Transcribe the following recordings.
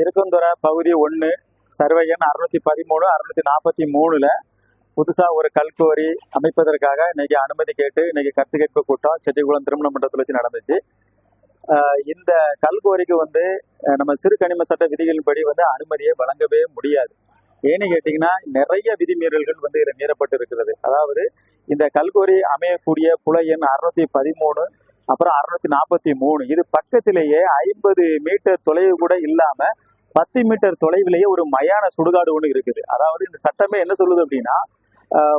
இருக்கந்துறை பகுதி ஒன்று சர்வே எண் அறுநூத்தி பதிமூணு அறுநூத்தி நாற்பத்தி மூணுல புதுசாக ஒரு கல்குவரி அமைப்பதற்காக இன்னைக்கு அனுமதி கேட்டு இன்னைக்கு கருத்து கேட்பு கூட்டம் செட்டிக்குளம் திருமண மன்றத்தில் வச்சு நடந்துச்சு. இந்த கல்குவரிக்கு வந்து நம்ம சிறு கனிம சட்ட விதிகளின்படி வந்து அனுமதியை வழங்கவே முடியாது. ஏன்னு கேட்டிங்கன்னா நிறைய விதிமீறல்கள் வந்து இதில் மீறப்பட்டு இருக்கிறது. அதாவது இந்த கல்குவரி அமையக்கூடிய புல எண் அறுநூத்தி பதிமூணு அப்புறம் அறுநூத்தி நாற்பத்தி மூணு. இது பக்கத்திலேயே ஐம்பது மீட்டர் தொலைவு கூட இல்லாமல் பத்து மீட்டர் தொலைவிலேயே ஒரு மயான சுடுகாடு ஒன்று இருக்குது. அதாவது இந்த சட்டமே என்ன சொல்லுது அப்படின்னா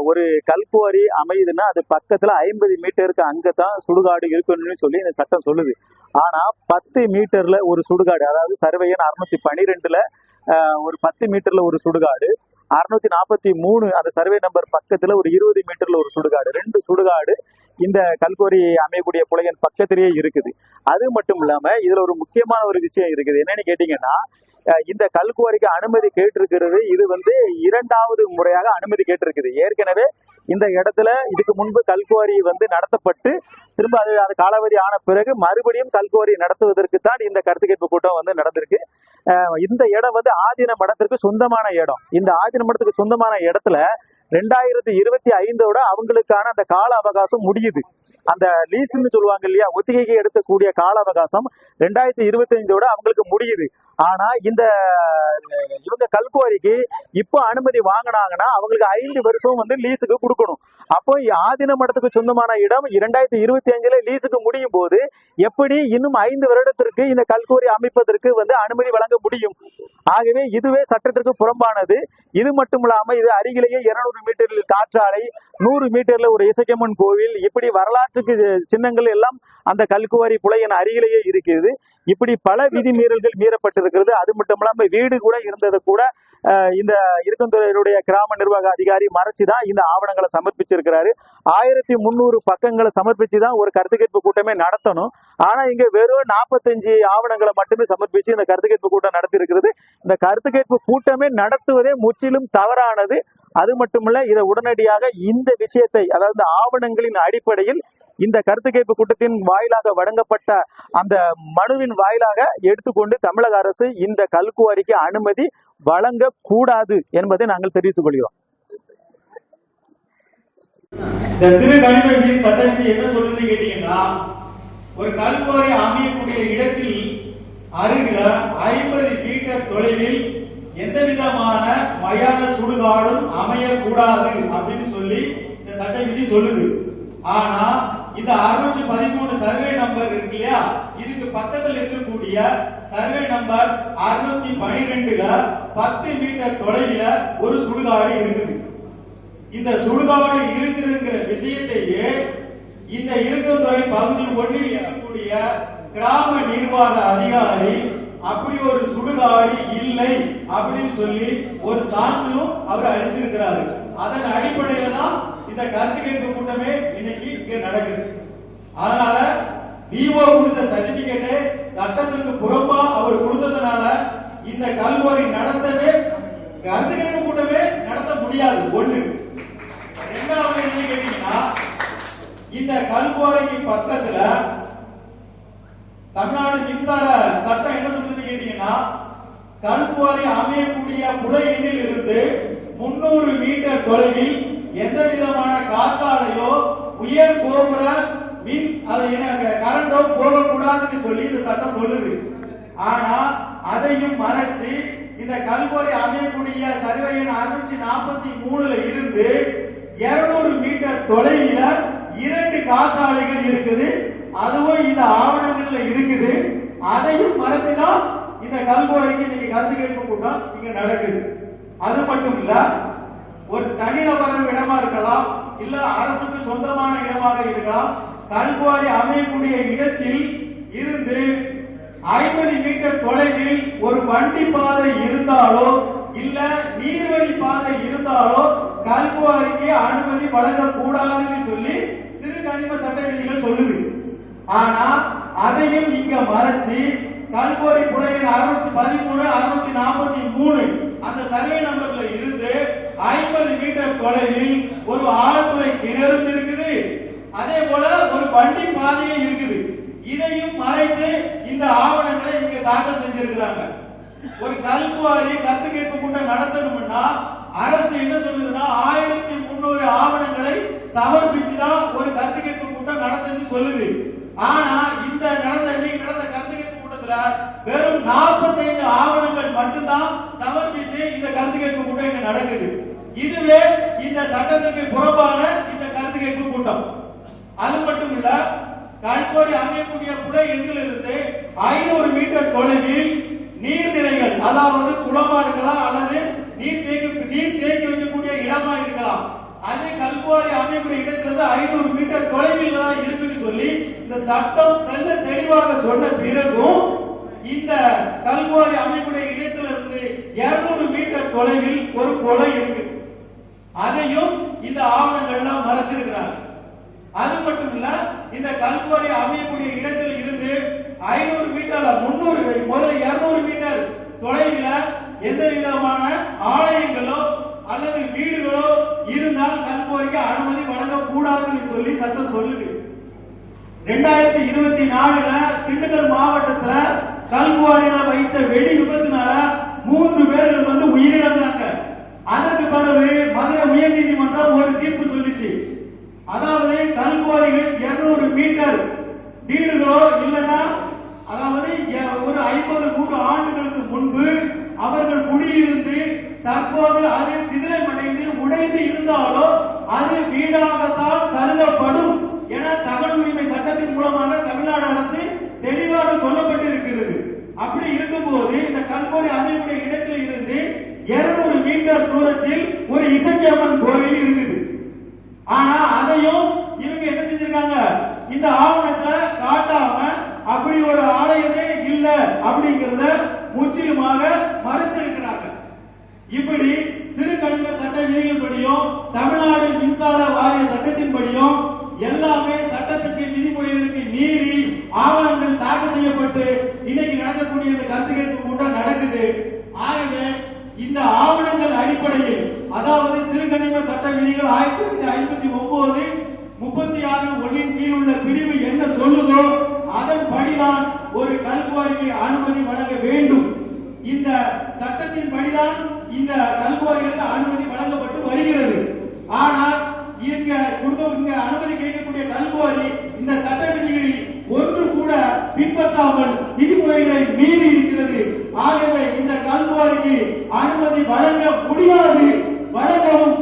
ஒரு கல்குவாரி அமையுதுன்னா அது பக்கத்துல ஐம்பது மீட்டருக்கு அங்கதான் சுடுகாடு இருக்கணும்னு சொல்லி இந்த சட்டம் சொல்லுது. ஆனா பத்து மீட்டர்ல ஒரு சுடுகாடு அதாவது சர்வேயன் அறுநூத்தி பனிரெண்டுல ஒரு பத்து மீட்டர்ல ஒரு சுடுகாடு அறுநூத்தி நாற்பத்தி மூணு அந்த சர்வே நம்பர் பக்கத்துல ஒரு இருபது மீட்டர்ல ஒரு சுடுகாடு ரெண்டு சுடுகாடு இந்த கல்கோரி அமையக்கூடிய புலையன் பக்கத்திலேயே இருக்குது. அது மட்டும் இல்லாம இதுல ஒரு முக்கியமான ஒரு விஷயம் இருக்குது. என்னன்னு கேட்டீங்கன்னா இந்த கல்குவாரிக்கு அனுமதி கேட்டிருக்கிறது. இது வந்து இரண்டாவது முறையாக அனுமதி கேட்டிருக்குது. ஏற்கனவே இந்த இடத்துல இதுக்கு முன்பு கல்குவாரி வந்து நடத்தப்பட்டு திரும்ப அது அது காலாவதி ஆன பிறகு மறுபடியும் கல்குவாரி நடத்துவதற்கு தான் இந்த கருத்து கேட்பு கூட்டம் வந்து நடந்திருக்கு. இந்த இடம் வந்து ஆதீன மடத்திற்கு சொந்தமான இடம். இந்த ஆதீன மடத்துக்கு சொந்தமான இடத்துல ரெண்டாயிரத்தி இருபத்தி ஐந்தோட அவங்களுக்கான அந்த கால அவகாசம் முடியுது. அந்த லீஸ்ன்னு சொல்லுவாங்க இல்லையா ஒத்திகைக்கு எடுக்கக்கூடிய கால அவகாசம் ரெண்டாயிரத்தி இருபத்தி ஐந்தோட அவங்களுக்கு முடியுது. ஆனா இந்த இவங்க கல்குவாரிக்கு இப்போ அனுமதி வாங்கினாங்கன்னா அவங்களுக்கு ஐந்து வருஷம் வந்து லீஸுக்கு கொடுக்கணும். அப்போ ஆதீன மடத்துக்கு சொந்தமான இடம் இரண்டாயிரத்தி இருபத்தி அஞ்சுல லீஸுக்கு முடியும் போது எப்படி இன்னும் ஐந்து வருடத்திற்கு இந்த கல்குவாரி அமைப்பதற்கு வந்து அனுமதி வழங்க முடியும்? ஆகவே இதுவே சட்டத்திற்கு புறம்பானது. இது மட்டுமில்லாம இது அருகிலேயே இருநூறு மீட்டரில் காற்றாலை நூறு மீட்டர்ல ஒரு இசைக்கம்மன் கோவில் இப்படி வரலாற்றுக்கு சின்னங்கள் எல்லாம் அந்த கல்குவாரி புலையின் அருகிலேயே இருக்குது. இப்படி பல விதிமீறல்கள் மீறப்பட்டிருக்கிறது. அது மட்டும் இல்லாம வீடு கூட இருந்தது கூட இந்த இருக்கந்துறையினுடைய கிராம நிர்வாக அதிகாரி மறைச்சுதான் இந்த ஆவணங்களை சமர்ப்பிச்சிருக்கிறாரு. ஆயிரத்தி முந்நூறு பக்கங்களை சமர்ப்பிச்சு தான் ஒரு கருத்து கேட்பு கூட்டமே நடத்தணும். ஆனா இங்க வெறும் நாற்பத்தஞ்சு ஆவணங்களை மட்டுமே சமர்ப்பிச்சு இந்த கருத்து கேட்பு கூட்டம் நடத்தி இருக்கிறது இந்த கருத்து கேட்பு கூட்டமே நடத்துவதே முற்றிலும் தவறானது. அது மட்டுமல்ல இதை உடனடியாக இந்த விஷயத்தை அதாவது இந்த ஆவணங்களின் அடிப்படையில் இந்த கருத்து கேட்பு கூட்டத்தின் வாயிலாக வழங்கப்பட்ட அந்த மனுவின் வாயிலாக எடுத்துக்கொண்டு தமிழக அரசு இந்த கல்குவாரிக்கு அனுமதி வழங்க கூடாது என்பதை நாங்கள் தெரிவித்துக் கொள்கிறோம். இந்த சிறு கனிம விதி சட்ட விதி என்ன சொல்லுதுன்னு கேட்டீங்கன்னா ஒரு கல்குவாரி அமையக்கூடிய இடத்தில் அருகில ஐம்பது மீட்டர் தொலைவில் எந்த விதமான மயான சுடுகாடும் அமையக்கூடாது அப்படின்னு சொல்லி இந்த சட்ட விதி சொல்லுது. ஆனா இந்த அறுநூற்றி பதிமூணு சர்வே நம்பர் இருக்கு இல்லையா இதுக்கு பக்கத்தில் இருக்கக்கூடிய சர்வே நம்பர் அறுநூத்தி பனிரெண்டுல பத்து மீட்டர் தொலைவில ஒரு சுடுகாடு இருக்குது. இந்த சுடுகாடு இருக்கிறதுங்கிற விஷயத்தையே இந்த இருக்கத்துறை பகுதி ஒன்றில் இருக்கக்கூடிய கிராம நிர்வாக அதிகாரி அப்படி ஒரு சுடுகாடு இல்லை அப்படின்னு சொல்லி ஒரு சான்றும் அவர் அளிச்சிருக்கிறாரு. அதன் அடிப்படையில தான் இந்த கருத்து கேட்பு கூட்டமே இன்னைக்கு இங்க நடக்குது. அதனால விஓ கொடுத்த சர்டிபிகேட்டை சட்டத்திற்கு புறம்பா அவர் கொடுத்ததுனால இந்த கல்குவாரி நடத்தவே கருத்து கேட்பு கூட்டமே நடத்த முடியாது. ஒண்ணு. ரெண்டாவது என்ன கேட்டீங்கன்னா இந்த கல்குவாரிக்கு பக்கத்துல தமிழ்நாடு மின்சார சட்டம் என்ன சொல்லுதுன்னு கேட்டீங்கன்னா கல்குவாரி அமையக்கூடிய புல எண்ணில் இருந்து முன்னூறு மீட்டர் தொலைவில் எந்த விதமான காற்றாலையோ உயர் கோபுர மின் அதை என்ன கரண்டோ போகக்கூடாதுன்னு சொல்லி இந்த சட்டம் சொல்லுது. ஆனா அதையும் மறைச்சு இந்த கல்குவாரி அமையக்கூடிய சர்வையின் அறுநூற்றி நாற்பத்தி மூணுல இருந்து இருநூறு மீட்டர் தொலைவில இரண்டு காற்றாலைகள் இருக்குது. அதுவும் இந்த ஆவணங்கள்ல இருக்குது. அதையும் மறைச்சுதான் இந்த கல்குவாரிக்கு இன்னைக்கு கருத்து கேட்பு கூட்டம் இங்க நடக்குது. அது மட்டும் இல்ல ஒரு தனிநபர் இடமா இருக்கலாம் இல்ல அரசுக்கு சொந்தமான இடமாக இருக்கலாம் கல்குவாரி அமையக்கூடிய இடத்தில் இருந்து ஐம்பது மீட்டர் தொலைவில் ஒரு வண்டி பாதை இருந்தாலோ இல்ல நீர்வழி பாதை இருந்தாலோ கல்குவாரிக்கு அனுமதி வழங்கக்கூடாதுன்னு சொல்லி சிறு கனிம சட்ட விதிகள் சொல்லுது. ஆனா அதையும் இங்க மறைச்சு கல்குவாரி புலையின் அறுநூத்தி பதிமூணு அறுநூத்தி நாற்பத்தி மூணு அந்த சர்வே நம்பர்ல இருந்து ஐம்பது மீட்டர் தொலைவில் ஒரு ஆழ்துளை கிணறும் இருக்குது. அதே போல ஒரு வண்டி பாதையும் இருக்குது. இதையும் மறைத்து இந்த ஆவணங்களை இங்க தாக்கல் செஞ்சிருக்கிறாங்க. ஒரு கல்குவாரி கருத்து கேட்பு கூட்டம் நடத்தணும்னா அரசு என்ன சொல்லுதுன்னா ஆயிரத்தி முன்னூறு ஆவணங்களை சமர்ப்பிச்சுதான் ஒரு கருத்து கேட்பு கூட்டம் நடத்துன்னு சொல்லுது. ஆனா இந்த நடந்த இன்னைக்கு நடந்த கருத்து கேட்பு கூட்டத்துல வெறும் 45 ஆவணங்கள் மட்டும்தான் சமர்ப்பிச்சு இந்த கருத்து கேட்பு கூட்டம் இங்க நடக்குது. இதுவே இந்த சட்டத்திற்கு புறம்பான இந்த கருத்து கேட்பு கூட்டம். அது மட்டும் இல்ல கல்கோரி அமையக்கூடிய புழை எண்ணிலிருந்து ஐநூறு மீட்டர் தொலைவில் நீர்நிலைகள் அதாவது குளமா இருக்கலாம் அல்லது நீர் தேக்கி நீர் தேக்கி வைக்கக்கூடிய இடமா இருக்கலாம். அது கல்குவாரி அமையக்கூடிய இடத்திலிருந்து ஐநூறு மீட்டர் தொலைவில் தான் இருக்குன்னு சொல்லி இந்த சட்டம் நல்ல தெளிவாக சொன்ன பிறகும் இந்த கல்குவாரி அமையக்கூடிய இடத்திலிருந்து 200 மீட்டர் தொலைவில் ஒரு கொலை இருக்கு அதையும் இந்த ஆவணங்கள்லாம் மறைச்சிருக்கிறாங்க. அது மட்டும் இல்ல இந்த கல்குவாரி அமையக்கூடிய இடத்தில் இருந்து ஐநூறு மீட்டர்ல முன்னூறு முதல்ல இருநூறு மீட்டர் தொலைவில் எந்த விதமான ஆலயங்களோ அல்லது வீடுகளோ இருந்தால் கல்குவாரிக்கு அனுமதி வழங்கக்கூடாதுன்னு சொல்லி சட்டம் சொல்லுது. ரெண்டாயிரத்தி இருபத்தி நாலுல திண்டுக்கல் மாவட்டத்துல கல்குவாரியில வைத்த வெடி விபத்துனால மூன்று பேர்கள் வந்து உயிரிழந்தாங்க. அதற்கு பிறகு மதுரை உயர்நீதிமன்றம் ஒரு தீர்ப்பு சொல்லிச்சு. அதாவது கல்குவாரிகள் 200 மீட்டர் வீடுகளோ இல்லைன்னா அதாவது எ- ஒரு ஐம்பது நூறு ஆண்டுகளுக்கு முன்பு அவர்கள் குடியிருந்து தற்போது அது சிதிலமடைந்து உடைந்து இருந்தாலோ அது வீடாகத்தான் கருதப்படும் என தகவல் உரிமை சட்டத்தின் மூலமாக தமிழ்நாடு அரசு தெளிவாக சொல்லப்பட்டு இருக்கிறது அப்படி இருக்கும்போது இந்த கல்கோரி அமைப்புடைய இடத்துல இருந்து 200 மீட்டர் தூரத்தில் ஒரு இசக்கியம்மன் கோவில் இருக்குது. ஆனா அதையும் இவங்க என்ன செஞ்சிருக்காங்க? இந்த ஆவணத்துல காட்டாம அப்படி ஒரு ஆலயமே இல்ல அப்படிங்கறத முற்றிலுமாக மறைச்சிருக்கிறாங்க. இப்படி சிறு கனிம சட்ட விதிகள்படியும் தமிழ்நாடு மின்சார வாரிய சட்டத்தின்படியும் எல்லாமே சட்டத்துக்கு விதிமுறைகளுக்கு மீறி ஆவணங்கள் தாக்கல் செய்யப்பட்டு இன்னைக்கு நடக்கக்கூடிய இந்த கருத்து கேட்பு கூட்டம் நடக்குது ஆகவே இந்த ஆவணங்கள் அடிப்படையில் அதாவது சிறுகனிம சட்ட விதிகள் ஆயிரத்தி தொள்ளாயிரத்தி ஐம்பத்தி ஒன்பது முப்பத்தி ஆறு ஒன்றின் கீழ் உள்ள பிரிவு என்ன சொல்லுதோ அதன்படிதான் ஒரு கல்குவாரிக்கு அனுமதி வழங்க வேண்டும். இந்த சட்டத்தின் படிதான் இந்த கல்குவாரிகளுக்கு அனுமதி வழங்கப்பட்டு வருகிறது. ஆனால் இங்க கொடுக்க இங்க அனுமதி கேட்கக்கூடிய கல்குவாரி இந்த சட்ட விதிகளில் ஒன்று கூட பின்பற்றாமல் விதிமுறைகளை மீறி இருக்கிறது. ஆகவே இந்த கல்குவாரிக்கு அனுமதி வழங்க முடியாது. வழங்கவும்